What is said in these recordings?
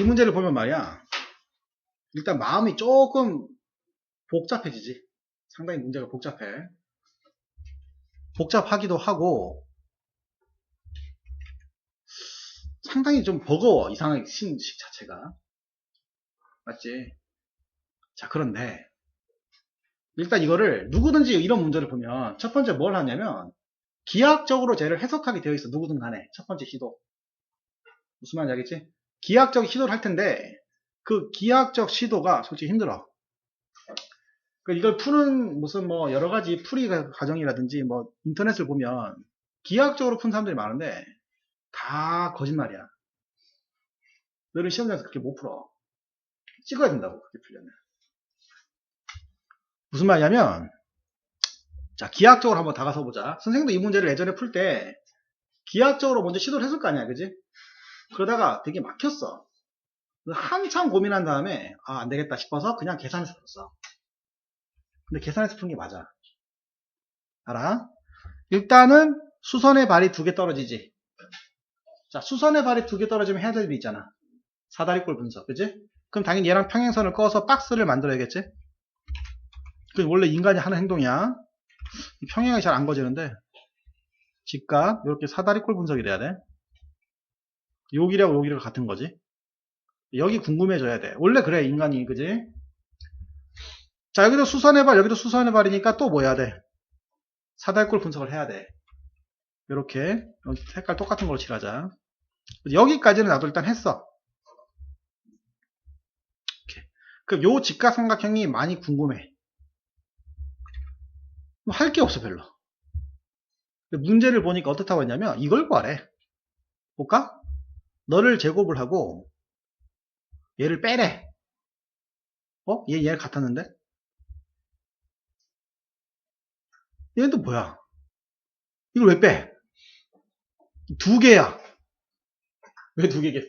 이 문제를 보면 말이야. 일단 마음이 조금 복잡해지지. 상당히 문제가 복잡해. 복잡하기도 하고, 상당히 좀 버거워. 이상하게 신식 자체가. 맞지? 자, 그런데, 일단 이거를 누구든지 이런 문제를 보면 첫 번째 뭘 하냐면, 기하학적으로 쟤를 해석하게 되어 있어. 누구든 간에. 첫 번째 시도. 무슨 말인지 알겠지? 기하학적 시도를 할 텐데, 그 기하학적 시도가 솔직히 힘들어. 그 이걸 푸는 무슨 뭐 여러 가지 풀이 과정이라든지 뭐 인터넷을 보면 기하학적으로 푼 사람들이 많은데 다 거짓말이야. 너를 시험장에서 그렇게 못 풀어. 찍어야 된다고 그렇게 풀려면. 무슨 말이냐면 자 기하학적으로 한번 다가서 보자. 선생님도 이 문제를 예전에 풀 때 기하학적으로 먼저 시도를 했을 거 아니야, 그지? 그러다가 되게 막혔어. 한참 고민한 다음에 아, 안 되겠다 싶어서 그냥 계산해서 풀었어. 근데 계산해서 푸는 게 맞아. 알아? 일단은 수선의 발이 두 개 떨어지지. 자, 수선의 발이 두 개 떨어지면 해야 될 일이 있잖아. 사다리꼴 분석, 그지? 그럼 당연히 얘랑 평행선을 꺼서 박스를 만들어야겠지? 그 원래 인간이 하는 행동이야. 이 평행이 잘 안 거지는데 직각 이렇게 사다리꼴 분석이 돼야 돼. 여기랑 여기랑 같은 거지. 여기 궁금해져야 돼. 원래 그래 인간이 그지? 자 여기도 수선의 발 여기도 수선의 발이니까 또 뭐 해야 돼? 사다리꼴 분석을 해야 돼. 이렇게 색깔 똑같은 걸로 칠하자. 여기까지는 나도 일단 했어. 이렇게. 그럼 요 직각삼각형이 많이 궁금해. 뭐할게 없어 별로. 문제를 보니까 어떻다고 했냐면 이걸 구하래. 볼까? 너를 제곱을 하고 얘를 빼래. 어? 얘, 얘 같았는데? 얘는 또 뭐야? 이걸 왜 빼? 두 개야. 왜 두 개겠어?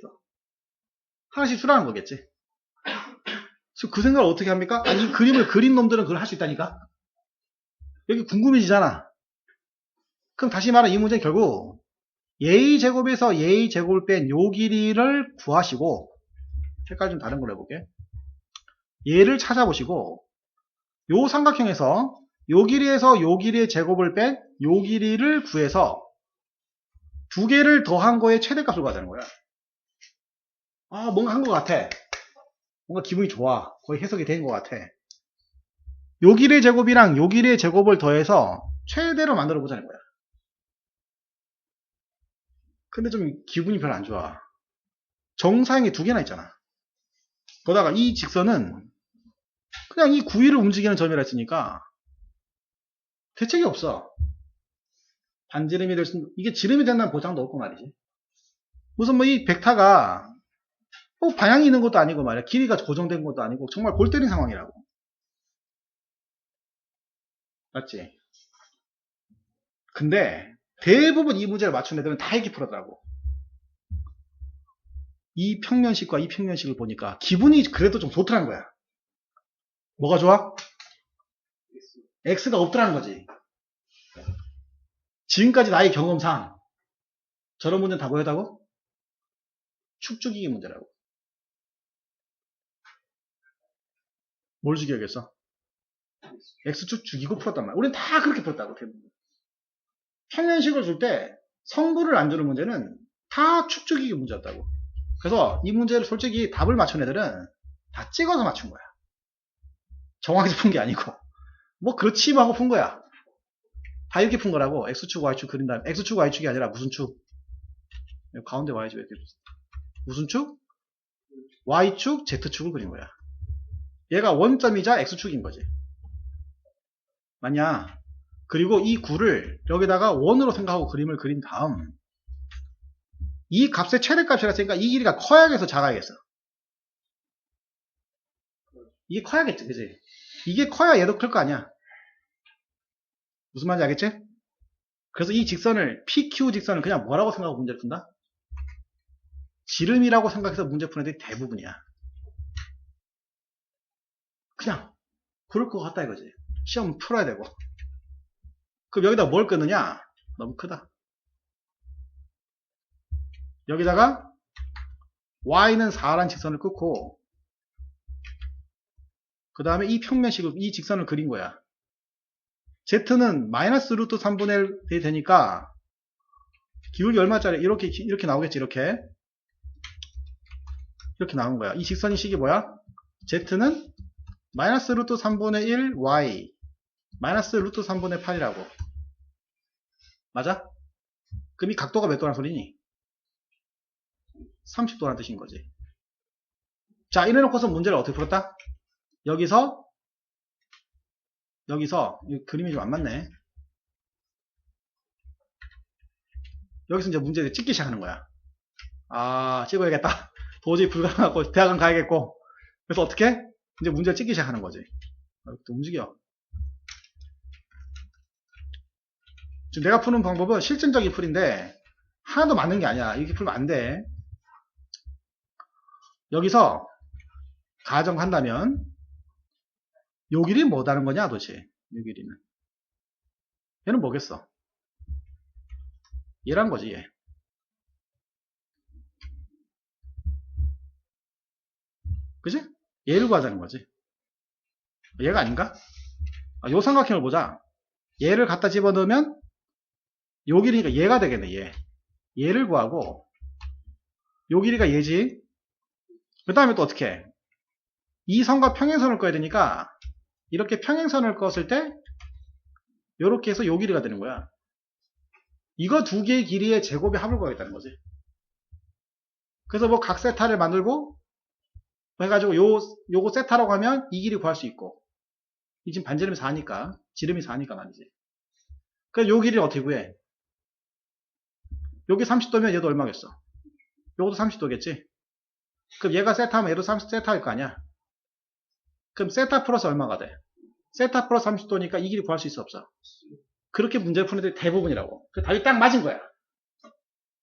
하나씩 수라는 거겠지. 그래서 그 생각을 어떻게 합니까? 아니, 이 그림을 그린 놈들은 그걸 할 수 있다니까? 여기 궁금해지잖아. 그럼 다시 말하면 이 문제는 결국 a 제곱에서 a 제곱을 뺀 요 길이를 구하시고 색깔 좀 다른 걸로 해볼게. 얘를 찾아보시고 요 삼각형에서 요 길이에서 요 길이의 제곱을 뺀 요 길이를 구해서 두 개를 더한 거의 최대값을 구하자는 거야. 아 뭔가 한 것 같아. 뭔가 기분이 좋아. 거의 해석이 된 것 같아. 요 길이의 제곱이랑 요 길이의 제곱을 더해서 최대로 만들어 보자는 거야. 근데 좀 기분이 별로 안 좋아. 정사형이 두 개나 있잖아. 거다가 이 직선은 그냥 이 구위를 움직이는 점이라 했으니까 대책이 없어. 반지름이 될 수, 이게 지름이 된다는 보장도 없고 말이지. 무슨 뭐 이 벡터가 뭐 방향이 있는 것도 아니고 말이야. 길이가 고정된 것도 아니고 정말 골 때린 상황이라고. 맞지? 근데 대부분 이 문제를 맞춘 애들은 다 이렇게 풀었더라고. 이 평면식과 이 평면식을 보니까 기분이 그래도 좀 좋더란 거야. 뭐가 좋아? X가 없더라는 거지. 지금까지 나의 경험상 저런 문제는 다 뭐였다고? 축죽이기 문제라고. 뭘 죽여야겠어? X축 죽이고 풀었단 말이야. 우린 다 그렇게 풀었다고, 대부분. 평면식을 줄 때 성분을 안 주는 문제는 다 축죽이기 문제였다고. 그래서 이 문제를 솔직히 답을 맞춘 애들은 다 찍어서 맞춘 거야. 정확히 푼 게 아니고. 뭐 그렇지 하고 푼 거야. 다 이렇게 푼 거라고. X축, Y축 그린 다음에 X축, Y축이 아니라 무슨 축? 가운데 Y축 이렇게 무슨 축? Y축, Z축을 그린 거야. 얘가 원점이자 X축인 거지. 맞냐? 그리고 이 구를 여기다가 원으로 생각하고 그림을 그린 다음 이 값의 최대값이라 했으니까 이 길이가 커야겠어 작아야겠어? 이게 커야겠지 그지? 이게 커야 얘도 클 거 아니야. 무슨 말인지 알겠지? 그래서 이 직선을 PQ 직선을 그냥 뭐라고 생각하고 문제를 푼다? 지름이라고 생각해서 문제 푸는 애들이 대부분이야. 그냥 그럴 것 같다 이거지. 시험 풀어야 되고 그럼 여기다 뭘 끊느냐? 너무 크다. 여기다가 y는 4라는 직선을 끊고 그 다음에 이 평면식을 이 직선을 그린 거야. z는 마이너스 루트 3분의 1 되니까 기울기 얼마짜리 이렇게 이렇게 나오겠지 이렇게 이렇게 나온 거야. 이 직선의 식이 뭐야? z는 마이너스 루트 3분의 1 y 마이너스 루트 3분의 8이라고 맞아? 그럼 이 각도가 몇 도란 소리니? 30도란 뜻인 거지. 자, 이래 놓고서 문제를 어떻게 풀었다? 여기서, 여기서, 이 그림이 좀 안 맞네. 여기서 이제 문제를 찍기 시작하는 거야. 아, 찍어야겠다. 도저히 불가능하고 대학원 가야겠고. 그래서 어떻게? 이제 문제를 찍기 시작하는 거지. 아, 또 움직여. 지금 내가 푸는 방법은 실전적인 풀인데 하나도 맞는 게 아니야. 이렇게 풀면 안 돼. 여기서 가정한다면 요 길이 뭐다는 거냐 도대체 요 길이는 얘는 뭐겠어 얘란 거지 얘 그지? 얘를 구하자는 거지 얘가 아닌가? 아, 요 삼각형을 보자 얘를 갖다 집어넣으면 요 길이니까 얘가 되겠네 얘. 얘를 구하고 요 길이가 얘지. 그 다음에 또 어떻게 해? 이 선과 평행선을 꺼야 되니까 이렇게 평행선을 껐을 때 이렇게 해서 요 길이가 되는 거야. 이거 두 개의 길이의 제곱의 합을 구하겠다는 거지. 그래서 뭐 각 세타를 만들고 해가지고 요, 요거 세타라고 하면 이 길이 구할 수 있고. 이 지금 반지름이 4니까 지름이 4니까 말이지. 그래서 요 길이를 어떻게 구해 여기 30도면 얘도 얼마겠어? 요것도 30도겠지? 그럼 얘가 세타면 얘도 30 세타일 거 아니야? 그럼 세타 플러스 얼마가 돼? 세타 플러스 30도니까 이 길이 구할 수 있어 없어? 그렇게 문제를 푸는 애들이 대부분이라고. 그 답이 딱 맞은 거야.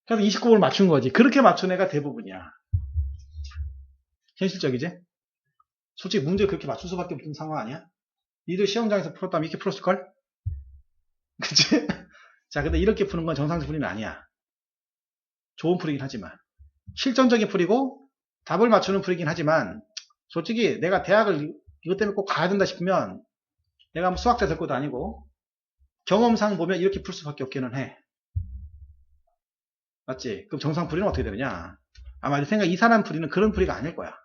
그래서 29번을 맞춘 거지. 그렇게 맞춘 애가 대부분이야. 현실적이지? 솔직히 문제 그렇게 맞출 수밖에 없는 상황 아니야? 니들 시험장에서 풀었다면 이렇게 풀었을걸? 그치? 자 근데 이렇게 푸는 건 정상적 풀이는 아니야 좋은 풀이긴 하지만 실전적인 풀이고 답을 맞추는 풀이긴 하지만 솔직히 내가 대학을 이것 때문에 꼭 가야 된다 싶으면 내가 뭐 수학자 될 것도 아니고 경험상 보면 이렇게 풀 수밖에 없기는 해. 맞지? 그럼 정상 풀이는 어떻게 되느냐? 아마 내 생각 이 사람 풀이는 그런 풀이가 아닐 거야.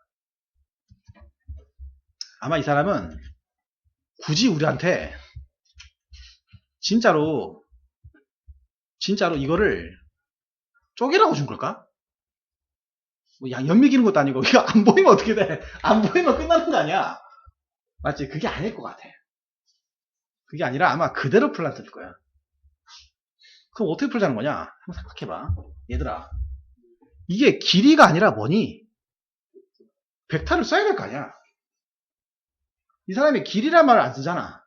아마 이 사람은 굳이 우리한테 진짜로 진짜로 이거를 쪼개라고 준 걸까? 뭐 양, 연미 기는 것도 아니고 이거 안 보이면 어떻게 돼? 안 보이면 끝나는 거 아니야? 맞지? 그게 아닐 것 같아. 그게 아니라 아마 그대로 풀란트일 거야. 그럼 어떻게 풀자는 거냐? 한번 생각해봐. 얘들아. 이게 길이가 아니라 뭐니? 벡터를 써야 될 거 아니야? 이 사람이 길이란 말을 안 쓰잖아.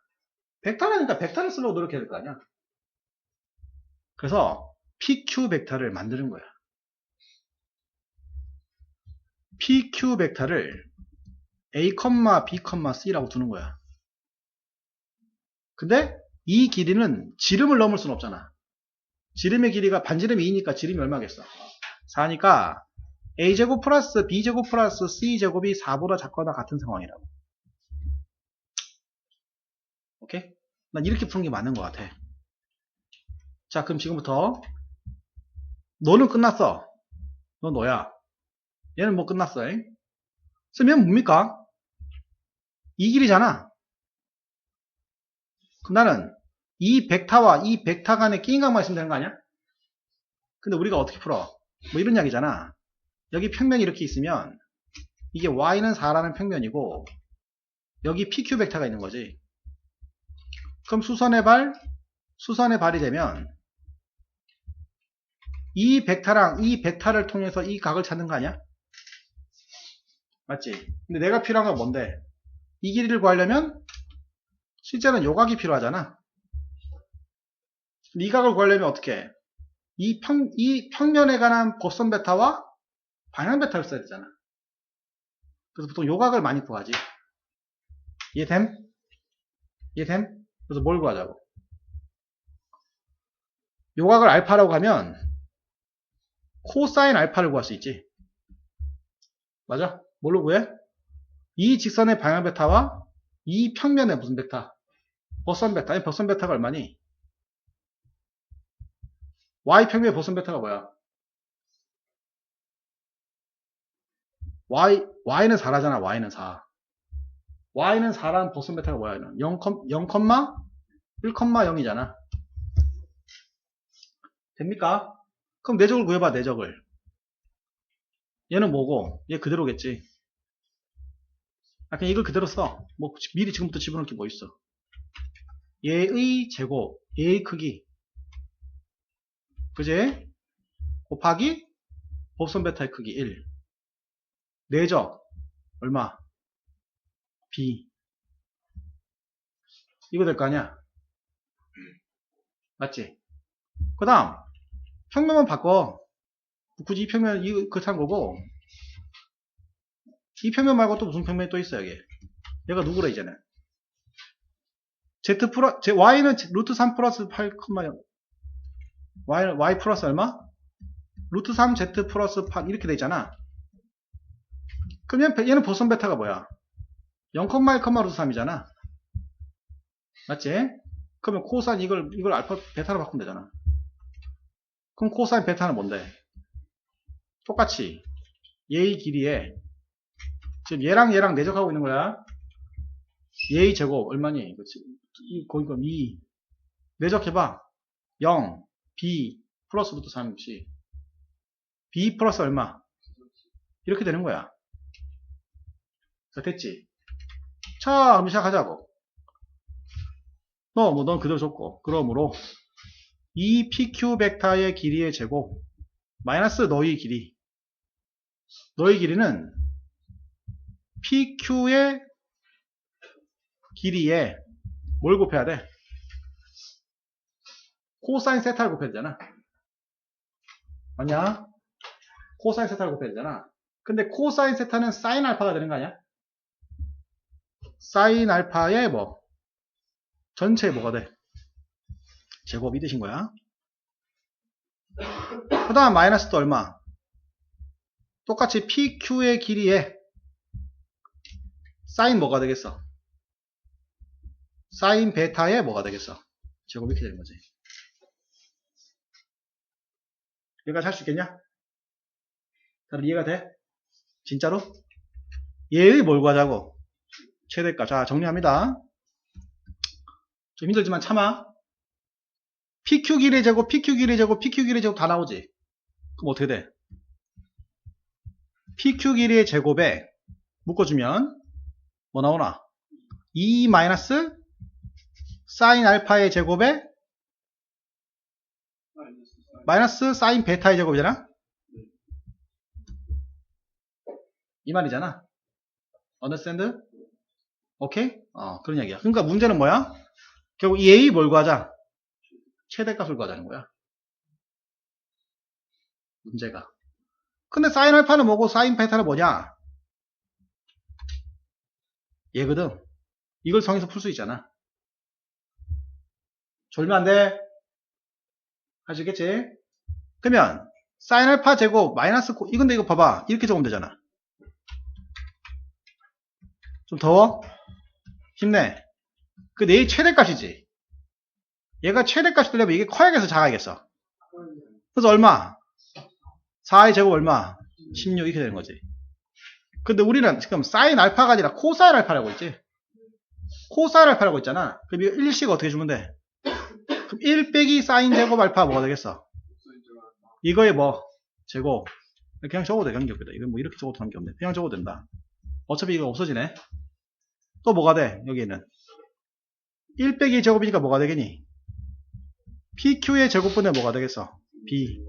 벡터라니까 벡터를 쓰려고 노력해야 될 거 아니야? 그래서 PQ 벡터를 만드는 거야. PQ 벡터를 A, B, C라고 두는 거야. 근데 이 길이는 지름을 넘을 수는 없잖아. 지름의 길이가 반지름이 2니까 지름이 얼마겠어? 4니까 A제곱 플러스 B제곱 플러스 C제곱이 4보다 작거나 같은 상황이라고. 오케이? 난 이렇게 푸는 게 맞는 것 같아. 자, 그럼 지금부터 너는 끝났어. 너 너야. 얘는 뭐 끝났어. 잉? 쓰면 뭡니까? 이 길이잖아. 그럼 나는 이 벡터와 이 벡터 간의 끼인 각만 있으면 되는 거 아니야? 근데 우리가 어떻게 풀어? 뭐 이런 이야기잖아. 여기 평면이 이렇게 있으면 이게 y는 4라는 평면이고 여기 pq 벡터가 있는 거지. 그럼 수선의 발, 수선의 발이 되면 이 벡터랑 이 벡터를 통해서 이 각을 찾는 거 아니야? 맞지? 근데 내가 필요한 건 뭔데? 이 길이를 구하려면 실제는 요 각이 필요하잖아. 이 각을 구하려면 어떻게 해? 이 평, 이 평면에 관한 곡선 베타와 방향 베타를 써야 되잖아. 그래서 보통 요 각을 많이 구하지. 이해됨? 이해됨? 그래서 뭘 구하자고? 요 각을 알파라고 하면 코사인 알파를 구할 수 있지. 맞아? 뭘로 구해? 이 직선의 방향 베타와 이 평면의 무슨 베타? 버선 베타. 이 버선 베타가 얼마니? y 평면의 버선 베타가 뭐야? y, y는 4라잖아, y는 4. y는 4라는 버선 베타가 뭐야, 얘는? 0, 1,0이잖아. 됩니까? 그럼 내적을 구해봐, 내적을. 얘는 뭐고? 얘 그대로겠지. 아, 그냥 이걸 그대로 써. 뭐, 미리 지금부터 집어넣을 게 뭐 있어. 얘의 제곱, 얘의 크기. 그지? 곱하기, 곱선 베타의 크기 1. 내적, 얼마? B. 이거 될 거 아니야? 맞지? 그 다음, 평면만 바꿔. 굳이 이 평면, 이거, 그렇다는 거고. 이 평면 말고 또 무슨 평면이 또 있어, 여기. 얘가 누구라, 이제는? Z 플러, 제, Y는 루트 3 플러스 8,0. Y, Y 플러스 얼마? 루트 3 Z 플러스 8, 이렇게 되잖아. 그러면 베- 얘는 보선 베타가 뭐야? 0,1, 루트 3이잖아. 맞지? 그러면 코사인 이걸, 이걸 알파, 베타로 바꾸면 되잖아. 그럼 코사인 베타는 뭔데? 똑같이 얘의 길이에 지금 얘랑 얘랑 내적하고 있는 거야. 얘의 제곱 얼마니? 그치? 이, 거기 그럼 2 내적해봐. 0 b 플러스 루트 3씩 b 플러스 얼마? 이렇게 되는 거야. 자 됐지? 자 그럼 시작하자고. 너뭐넌 그대로 줬고 그러므로 이 PQ 벡터의 길이의 제곱 마이너스 너의 길이 너의 길이는 PQ의 길이에 뭘 곱해야 돼? 코사인 세타를 곱해야 되잖아. 맞냐? 코사인 세타를 곱해야 되잖아. 근데 코사인 세타는 사인 알파가 되는 거 아니야? 사인 알파의 뭐? 전체 뭐가 돼? 제곱이 되신 거야. 그 다음 마이너스 또 얼마? 똑같이 PQ의 길이에 사인 뭐가 되겠어? 사인 베타에 뭐가 되겠어? 제곱이 이렇게 되는 거지. 여기까지 할 수 있겠냐? 다들 이해가 돼? 진짜로? 얘의 뭘 구하자고? 최대가. 자, 정리합니다. 좀 힘들지만 참아. PQ 길이 제곱, PQ 길이 제곱, PQ 길이 제곱 다 나오지? 그럼 어떻게 돼? PQ 길이의 제곱에 묶어주면 뭐 나오나? 2 마이너스 사인 알파의 제곱에 마이너스 사인 베타의 제곱이잖아? 이 말이잖아. understand? 오케이? 어, 그런 얘기야. 그러니까 문제는 뭐야? 결국 이 A 뭘 구하자? 최대값을 구하자는 거야. 문제가. 근데 사인 알파는 뭐고 사인 베타는 뭐냐? 얘거든. 이걸 정해서 풀 수 있잖아. 졸면 안 돼. 있겠지? 그러면 사인 알파 제곱 마이너스 코 이건데 이거 봐봐. 이렇게 적으면 되잖아. 좀 더워? 힘내. 그 내의 최대값이지. 얘가 최대값이 되려면 이게 커야겠어, 작아야겠어. 그래서 얼마? 4의 제곱 얼마? 16 이렇게 되는 거지. 근데 우리는 지금 사인 알파가 아니라 코사인 알파라고 있지. 코사인 알파라고 있잖아. 그럼 이거 1씩 어떻게 주면 돼? 그럼 1 빼기 사인 제곱 알파 뭐가 되겠어? 이거의 뭐? 제곱. 그냥 적어도 돼, 관계없겠다. 이건 뭐 이렇게 적어도 관계없네. 그냥 적어도 된다. 어차피 이거 없어지네. 또 뭐가 돼? 여기는 1 빼기 제곱이니까 뭐가 되겠니? PQ의 제곱분의 뭐가 되겠어? B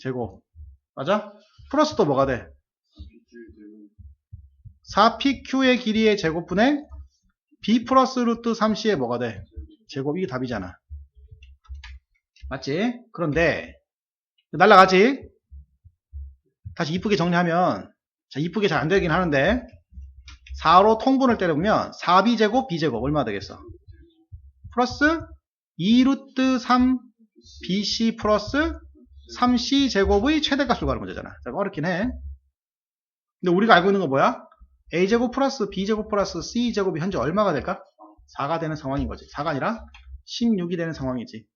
제곱 맞아? 플러스 또 뭐가 돼? 4PQ의 길이의 제곱분의 B 플러스 루트 3C의 뭐가 돼? 제곱 이게 답이잖아 맞지? 그런데 날라가지? 다시 이쁘게 정리하면 자 이쁘게 잘 안되긴 하는데 4로 통분을 때려보면 4b제곱 b제곱 얼마 되겠어? 플러스 2루트 3 bc 플러스 3c 제곱의 최대값을 구하는 문제잖아. 자, 어렵긴 해. 근데 우리가 알고 있는 건 뭐야? a제곱 플러스 b제곱 플러스 c제곱이 현재 얼마가 될까? 4가 되는 상황인 거지. 4가 아니라 16이 되는 상황이지.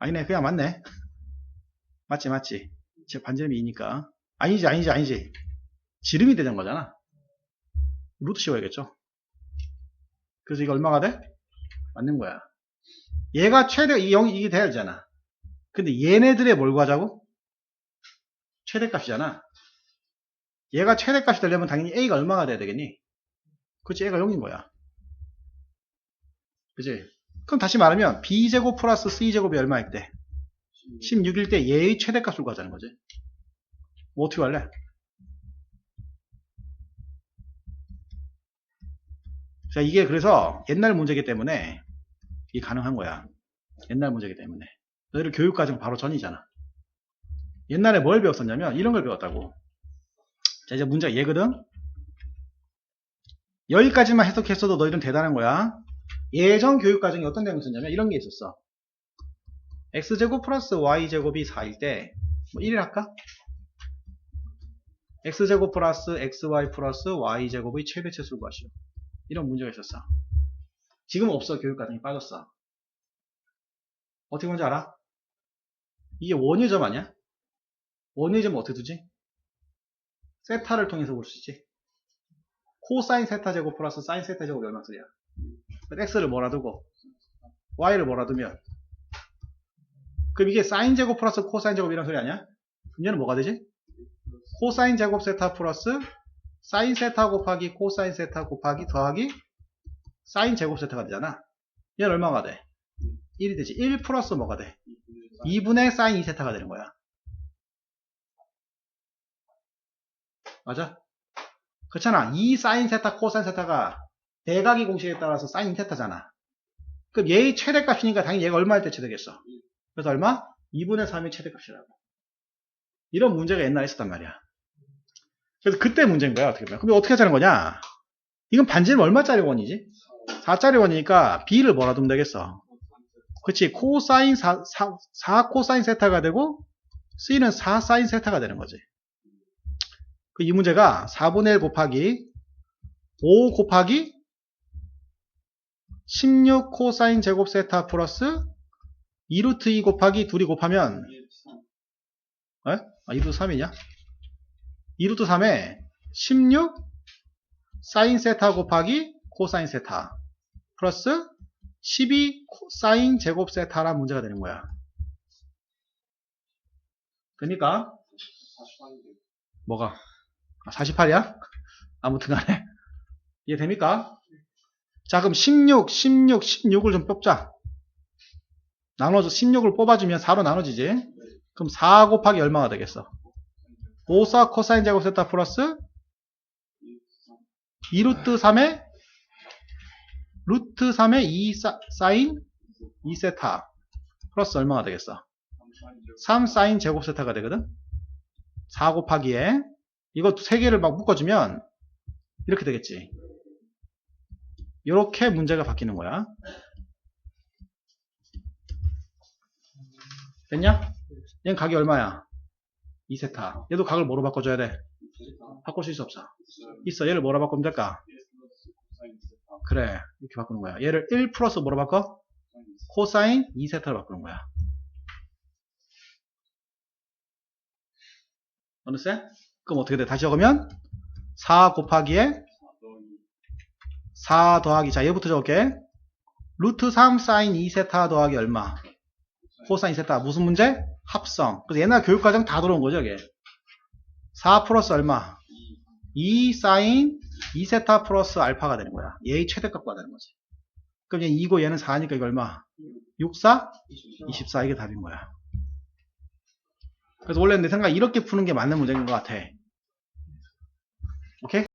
아니네, 그냥 맞네. 맞지, 맞지. 제 반지름이 2니까. 아니지, 아니지, 아니지. 지름이 되는 거잖아. 루트 씌워야겠죠. 그래서 이거 얼마가 돼? 맞는 거야. 얘가 최대, 이 0, 이게 돼야 되잖아. 근데 얘네들의 뭘 구하자고? 최대값이잖아. 얘가 최대값이 되려면 당연히 A가 얼마가 돼야 되겠니? 그치, A가 0인 거야. 그치? 그럼 다시 말하면 B제곱 플러스 C제곱이 얼마일 때? 16일 때 얘의 최대값을 구하자는 거지. 뭐 어떻게 할래? 자, 이게 그래서 옛날 문제이기 때문에 이게 가능한 거야. 옛날 문제이기 때문에. 너희들 교육과정 바로 전이잖아. 옛날에 뭘 배웠었냐면 이런 걸 배웠다고. 자, 이제 문제가 얘거든? 여기까지만 해석했어도 너희들은 대단한 거야. 예전 교육과정이 어떤 내용이 있었냐면 이런 게 있었어. x제곱 플러스 y제곱이 4일 때, 뭐 1을 할까? x제곱 플러스 xy 플러스 y제곱의 최대치수를 구하시오. 이런 문제가 있었어. 지금 없어. 교육과정이 빠졌어. 어떻게 뭔지 알아? 이게 원의 점 아니야? 원의 점 어떻게 두지? 세타를 통해서 볼 수 있지. 코사인 세타 제곱 플러스 사인 세타 제곱이 얼마 쓰냐? x를 뭐라 두고 y를 뭐라 두면 그럼 이게 사인 제곱 플러스 코사인 제곱 이런 소리 아니야? 그럼 얘는 뭐가 되지? 코사인 제곱 세타 플러스 사인 세타 곱하기 코사인 세타 곱하기 더하기 사인 제곱 세타가 되잖아. 얘는 얼마가 돼? 1이 되지. 1 플러스 뭐가 돼? 2분의 사인 2세타가 되는 거야. 맞아? 그렇잖아. 2 사인 세타 코사인 세타가 대각의 공식에 따라서 사인 세타잖아. 그럼 얘의 최대값이니까 당연히 얘가 얼마일 때 최대겠어? 그래서 얼마? 2분의 3의 최대값이라고. 이런 문제가 옛날에 있었단 말이야. 그래서 그때 문제인 거야, 어떻게 보면. 그럼 어떻게 하자는 거냐? 이건 반지름 얼마짜리 원이지? 4짜리 원이니까 B를 뭐라 두면 되겠어? 그치, 코사인 4, 4, 4 코사인 세타가 되고, C는 4 사인 세타가 되는 거지. 그이 문제가 4분의 1 곱하기 5 곱하기 16 코사인 제곱 세타 플러스 2루트 2 곱하기 2이 곱하면, 에? 아, 2루트 3이냐? 2루트 3에 16 사인 세타 곱하기 코사인 세타 플러스 12 사인 제곱 세타란 문제가 되는 거야. 됩니까? 뭐가? 아, 48이야? 아무튼 간에. 이해 됩니까? 자, 그럼 16, 16, 16을 좀 뽑자. 나눠서 16을 뽑아주면 4로 나눠지지? 그럼 4 곱하기 얼마가 되겠어? 5, 4 코사인 제곱 세타 플러스 2루트 3에 루트 3에 2 사, 사인 2세타 플러스 얼마가 되겠어? 3 사인 제곱 세타가 되거든? 4 곱하기에 이거 세 개를 막 묶어주면 이렇게 되겠지. 이렇게 문제가 바뀌는 거야. 됐냐? 얘는 각이 얼마야? 2세타. 얘도 각을 뭐로 바꿔줘야 돼? 바꿀 수 없어? 있어. 얘를 뭐로 바꾸면 될까? 그래. 이렇게 바꾸는 거야. 얘를 1 플러스 뭐로 바꿔? 코사인 2세타로 바꾸는 거야. 어느새? 그럼 어떻게 돼? 다시 적으면 4 곱하기에 4 더하기 자 얘부터 적을게. 루트 3 사인 2세타 더하기 얼마? 코사인 2세타. 무슨 문제? 합성. 그래서 옛날 교육과정 다 들어온 거죠, 이게. 4 플러스 얼마? 2 사인 2세타 플러스 알파가 되는 거야. 얘의 최대값과 되는 거지. 그럼 얘 2고 얘는 4니까 이거 얼마? 6, 4? 24. 이게 답인 거야. 그래서 원래 내 생각에 이렇게 푸는 게 맞는 문제인 것 같아. 오케이?